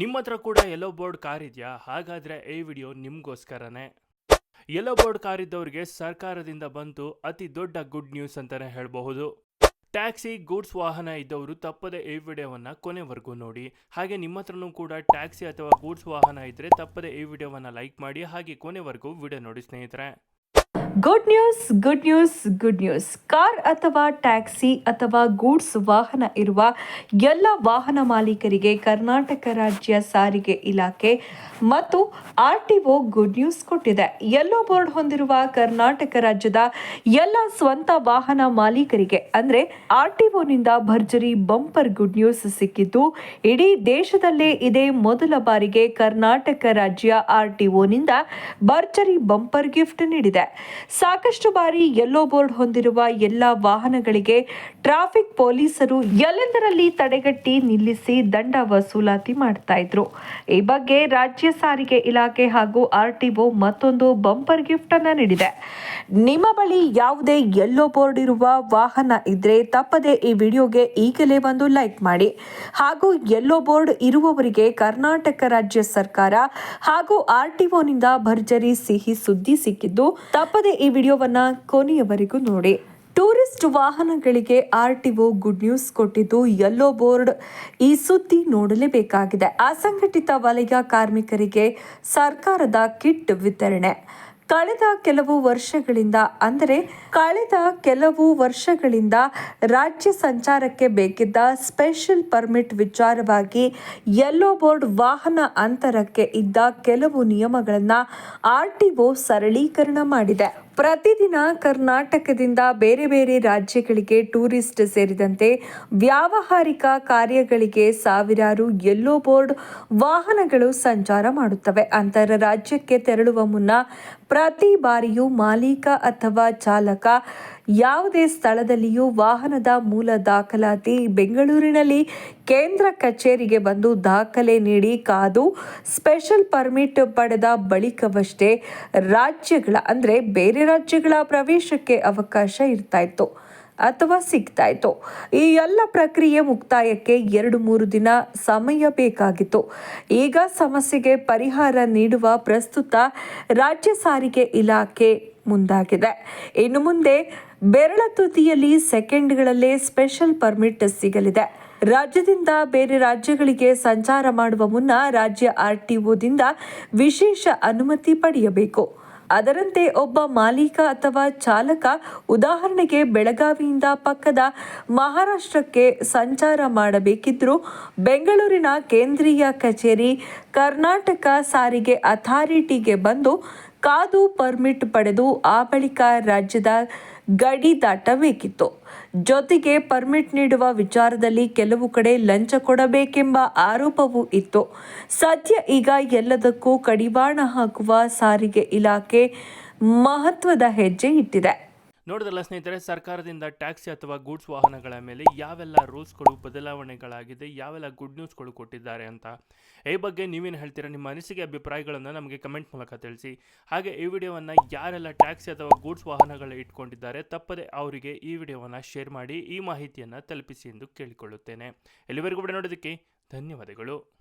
ನಿಮ್ಮ ಹತ್ರ ಕೂಡ ಎಲ್ಲೋ ಬೋರ್ಡ್ ಕಾರ್ ಇದೆಯಾ? ಹಾಗಾದ್ರೆ ಈ ವಿಡಿಯೋ ನಿಮ್ಗೋಸ್ಕರನೇ. ಯೆಲ್ಲೋ ಬೋರ್ಡ್ ಕಾರ್ ಇದ್ದವರಿಗೆ ಸರ್ಕಾರದಿಂದ ಬಂತು ಅತಿ ದೊಡ್ಡ ಗುಡ್ ನ್ಯೂಸ್ ಅಂತಲೇ ಹೇಳಬಹುದು. ಟ್ಯಾಕ್ಸಿ ಗೂಡ್ಸ್ ವಾಹನ ಇದ್ದವರು ತಪ್ಪದೆ ಈ ವಿಡಿಯೋವನ್ನು ಕೊನೆವರೆಗೂ ನೋಡಿ. ಹಾಗೆ ನಿಮ್ಮ ಹತ್ರನೂ ಕೂಡ ಟ್ಯಾಕ್ಸಿ ಅಥವಾ ಗೂಡ್ಸ್ ವಾಹನ ಇದ್ದರೆ ತಪ್ಪದೆ ಈ ವಿಡಿಯೋವನ್ನು ಲೈಕ್ ಮಾಡಿ, ಹಾಗೆ ಕೊನೆವರೆಗೂ ವಿಡಿಯೋ ನೋಡಿ ಸ್ನೇಹಿತರೆ. Good news good news good news car ಅಥವಾ ಟ್ಯಾಕ್ಸಿ ಅಥವಾ ಗೂಡ್ಸ್ ವಾಹನ ಇರುವ ಎಲ್ಲ ವಾಹನ ಮಾಲೀಕರಿಗೆ ಕರ್ನಾಟಕ ರಾಜ್ಯ ಸಾರಿಗೆ ಇಲಾಖೆ ಮತ್ತು R T O good news ಕೊಟ್ಟಿದೆ. ಯೆಲ್ಲೋ ಬೋರ್ಡ್ ಹೊಂದಿರುವ ಕರ್ನಾಟಕ ರಾಜ್ಯದ ಎಲ್ಲ ಸ್ವಂತ ವಾಹನ ಮಾಲೀಕರಿಗೆ, ಅಂದ್ರೆ ಆರ್ ಟಿ ಒನಿಂದ ಭರ್ಜರಿ ಬಂಪರ್ ಗುಡ್ ನ್ಯೂಸ್ ಸಿಕ್ಕಿದ್ದು, ಇಡೀ ದೇಶದಲ್ಲೇ ಇದೇ ಮೊದಲ ಬಾರಿಗೆ ಕರ್ನಾಟಕ ರಾಜ್ಯ ಆರ್ ಟಿ ಒನಿಂದ ಭರ್ಜರಿ ಬಂಪರ್ ಗಿಫ್ಟ್ ನೀಡಿದೆ. ಸಾಕಷ್ಟು ಬಾರಿ ಯೆಲ್ಲೋ ಬೋರ್ಡ್ ಹೊಂದಿರುವ ಎಲ್ಲ ವಾಹನಗಳಿಗೆ ಟ್ರಾಫಿಕ್ ಪೊಲೀಸರು ಎಲ್ಲೆಂದರಲ್ಲಿ ತಡೆಗಟ್ಟಿ ನಿಲ್ಲಿಸಿ ದಂಡ ವಸೂಲಾತಿ ಮಾಡ್ತಾ ಇದ್ರು. ಈ ಬಗ್ಗೆ ರಾಜ್ಯ ಸಾರಿಗೆ ಇಲಾಖೆ ಹಾಗೂ ಆರ್ಟಿಒ ಮತ್ತೊಂದು ಬಂಪರ್ ಗಿಫ್ಟ್ ಅನ್ನ ನೀಡಿದೆ. ನಿಮ್ಮ ಬಳಿ ಯಾವುದೇ ಯೆಲ್ಲೋ ಬೋರ್ಡ್ ಇರುವ ವಾಹನ ಇದ್ರೆ ತಪ್ಪದೆ ಈ ವಿಡಿಯೋಗೆ ಈಗಲೇ ಒಂದು ಲೈಕ್ ಮಾಡಿ. ಹಾಗೂ ಯೆಲ್ಲೋ ಬೋರ್ಡ್ ಇರುವವರಿಗೆ ಕರ್ನಾಟಕ ರಾಜ್ಯ ಸರ್ಕಾರ ಹಾಗೂ ಆರ್ಟಿಒನಿಂದ ಭರ್ಜರಿ ಸಿಹಿ ಸುದ್ದಿ ಸಿಕ್ಕಿದ್ದು ತಪ್ಪದೆ ಈ ವಿಡಿಯೋವನ್ನ ಕೊನೆಯವರೆಗೂ ನೋಡಿ. ಟೂರಿಸ್ಟ್ ವಾಹನಗಳಿಗೆ R T O good news ಕೊಟ್ಟಿದ್ದು ಯೆಲ್ಲೋ ಬೋರ್ಡ್ ಈ ಸುದ್ದಿ ನೋಡಲೇಬೇಕಾಗಿದೆ. ಅಸಂಘಟಿತ ವಲಯ ಕಾರ್ಮಿಕರಿಗೆ ಸರ್ಕಾರದ ಕಿಟ್ ವಿತರಣೆ. ಕಳೆದ ಕೆಲವು ವರ್ಷಗಳಿಂದ, ಅಂದರೆ ಕಳೆದ ಕೆಲವು ವರ್ಷಗಳಿಂದ ರಾಜ್ಯ ಸಂಚಾರಕ್ಕೆ ಬೇಕಿದ್ದ ಸ್ಪೆಷಲ್ ಪರ್ಮಿಟ್ ವಿಚಾರವಾಗಿ ಯೆಲ್ಲೋ ಬೋರ್ಡ್ ವಾಹನ ಅಂತರಕ್ಕೆ ಇದ್ದ ಕೆಲವು ನಿಯಮಗಳನ್ನು ಆರ್ಟಿಒ ಸರಳೀಕರಣ ಮಾಡಿದೆ. ಪ್ರತಿದಿನ ಕರ್ನಾಟಕದಿಂದ ಬೇರೆ ಬೇರೆ ರಾಜ್ಯಗಳಿಗೆ ಟೂರಿಸ್ಟ್ ಸೇರಿದಂತೆ ವ್ಯಾವಹಾರಿಕ ಕಾರ್ಯಗಳಿಗೆ ಸಾವಿರಾರು ಯೆಲ್ಲೋ ಬೋರ್ಡ್ ವಾಹನಗಳು ಸಂಚಾರ ಮಾಡುತ್ತವೆ. ಅಂತರ ರಾಜ್ಯಕ್ಕೆ ತೆರಳುವ ಮುನ್ನ ಪ್ರತಿ ಬಾರಿಯೂ ಮಾಲೀಕ ಅಥವಾ ಚಾಲಕ ಯಾವುದೇ ಸ್ಥಳದಲ್ಲಿಯೂ ವಾಹನದ ಮೂಲ ದಾಖಲಾತಿ ಬೆಂಗಳೂರಿನಲ್ಲಿ ಕೇಂದ್ರ ಕಚೇರಿಗೆ ಬಂದು ದಾಖಲೆ ನೀಡಿ ಕಾದು ಸ್ಪೆಷಲ್ ಪರ್ಮಿಟ್ ಪಡೆದ ಬಳಿಕವಷ್ಟೇ ರಾಜ್ಯಗಳ, ಅಂದರೆ ಬೇರೆ ರಾಜ್ಯಗಳ ಪ್ರವೇಶಕ್ಕೆ ಅವಕಾಶ ಇರ್ತಾ ಇತ್ತು. ಅಥವಾ ಸಿಗ್ತಾ ಇತ್ತು ಈ ಎಲ್ಲ ಪ್ರಕ್ರಿಯೆ ಮುಕ್ತಾಯಕ್ಕೆ ಎರಡು ಮೂರು ದಿನ ಸಮಯ ಬೇಕಾಗಿತ್ತು. ಈಗ ಸಮಸ್ಯೆಗೆ ಪರಿಹಾರ ನೀಡುವ ಪ್ರಸ್ತುತ ರಾಜ್ಯ ಸಾರಿಗೆ ಇಲಾಖೆ ಮುಂದಾಗಿದೆ. ಇನ್ನು ಮುಂದೆ ಬೆರಳ ತುದಿಯಲ್ಲಿ ಸೆಕೆಂಡ್ಗಳಲ್ಲೇ ಸ್ಪೆಷಲ್ ಪರ್ಮಿಟ್ ಸಿಗಲಿದೆ. ರಾಜ್ಯದಿಂದ ಬೇರೆ ರಾಜ್ಯಗಳಿಗೆ ಸಂಚಾರ ಮಾಡುವ ಮುನ್ನ ರಾಜ್ಯ ಆರ್ಟಿಒದಿಂದ ವಿಶೇಷ ಅನುಮತಿ ಪಡೆಯಬೇಕು. ಅದರಂತೆ ಒಬ್ಬ ಮಾಲೀಕ ಅಥವಾ ಚಾಲಕ ಉದಾಹರಣೆಗೆ ಬೆಳಗಾವಿಯಿಂದ ಪಕ್ಕದ ಮಹಾರಾಷ್ಟ್ರಕ್ಕೆ ಸಂಚಾರ ಮಾಡಬೇಕಿದ್ರೂ ಬೆಂಗಳೂರಿನ ಕೇಂದ್ರೀಯ ಕಚೇರಿ ಕರ್ನಾಟಕ ಸಾರಿಗೆ ಅಥಾರಿಟಿಗೆ ಬಂದು ಕಾದು ಪರ್ಮಿಟ್ ಪಡೆದು ಆ ಬಳಿಕ ರಾಜ್ಯದ ಗಡಿ ದಾಟಬೇಕಿತ್ತು. ಜೊತೆಗೆ ಪರ್ಮಿಟ್ ನೀಡುವ ವಿಚಾರದಲ್ಲಿ ಕೆಲವು ಕಡೆ ಲಂಚ ಕೊಡಬೇಕೆಂಬ ಆರೋಪವೂ ಇತ್ತು. ಸದ್ಯ ಈಗ ಎಲ್ಲದಕ್ಕೂ ಕಡಿವಾಣ ಹಾಕುವ ಸಾರಿಗೆ ಇಲಾಖೆ ಮಹತ್ವದ ಹೆಜ್ಜೆ ಇಟ್ಟಿದೆ. ನೋಡಿದ್ರಲ್ಲ ಸ್ನೇಹಿತರೆ, ಸರ್ಕಾರದಿಂದ ಟ್ಯಾಕ್ಸಿ ಅಥವಾ ಗೂಡ್ಸ್ ವಾಹನಗಳ ಮೇಲೆ ಯಾವೆಲ್ಲ ರೂಲ್ಸ್ಗಳು, ಬದಲಾವಣೆಗಳಾಗಿದೆ, ಯಾವೆಲ್ಲ ಗುಡ್ ನ್ಯೂಸ್ಗಳು ಕೊಟ್ಟಿದ್ದಾರೆ ಅಂತ ಈ ಬಗ್ಗೆ ನೀವೇನು ಹೇಳ್ತೀರಾ? ನಿಮ್ಮ ಅನಿಸಿಕೆ, ಅಭಿಪ್ರಾಯಗಳನ್ನು ನಮಗೆ ಕಮೆಂಟ್ ಮೂಲಕ ತಿಳಿಸಿ. ಹಾಗೆ ಈ ವಿಡಿಯೋವನ್ನು ಯಾರೆಲ್ಲ ಟ್ಯಾಕ್ಸಿ ಅಥವಾ ಗೂಡ್ಸ್ ವಾಹನಗಳ ಇಟ್ಕೊಂಡಿದ್ದಾರೆ, ತಪ್ಪದೆ ಅವರಿಗೆ ಈ ವಿಡಿಯೋವನ್ನು ಶೇರ್ ಮಾಡಿ, ಈ ಮಾಹಿತಿಯನ್ನು ತಲುಪಿಸಿ ಎಂದು ಕೇಳಿಕೊಳ್ಳುತ್ತೇನೆ. ಎಲ್ಲಿವರೆಗೂ ಕೂಡ ನೋಡೋದಕ್ಕೆ ಧನ್ಯವಾದಗಳು.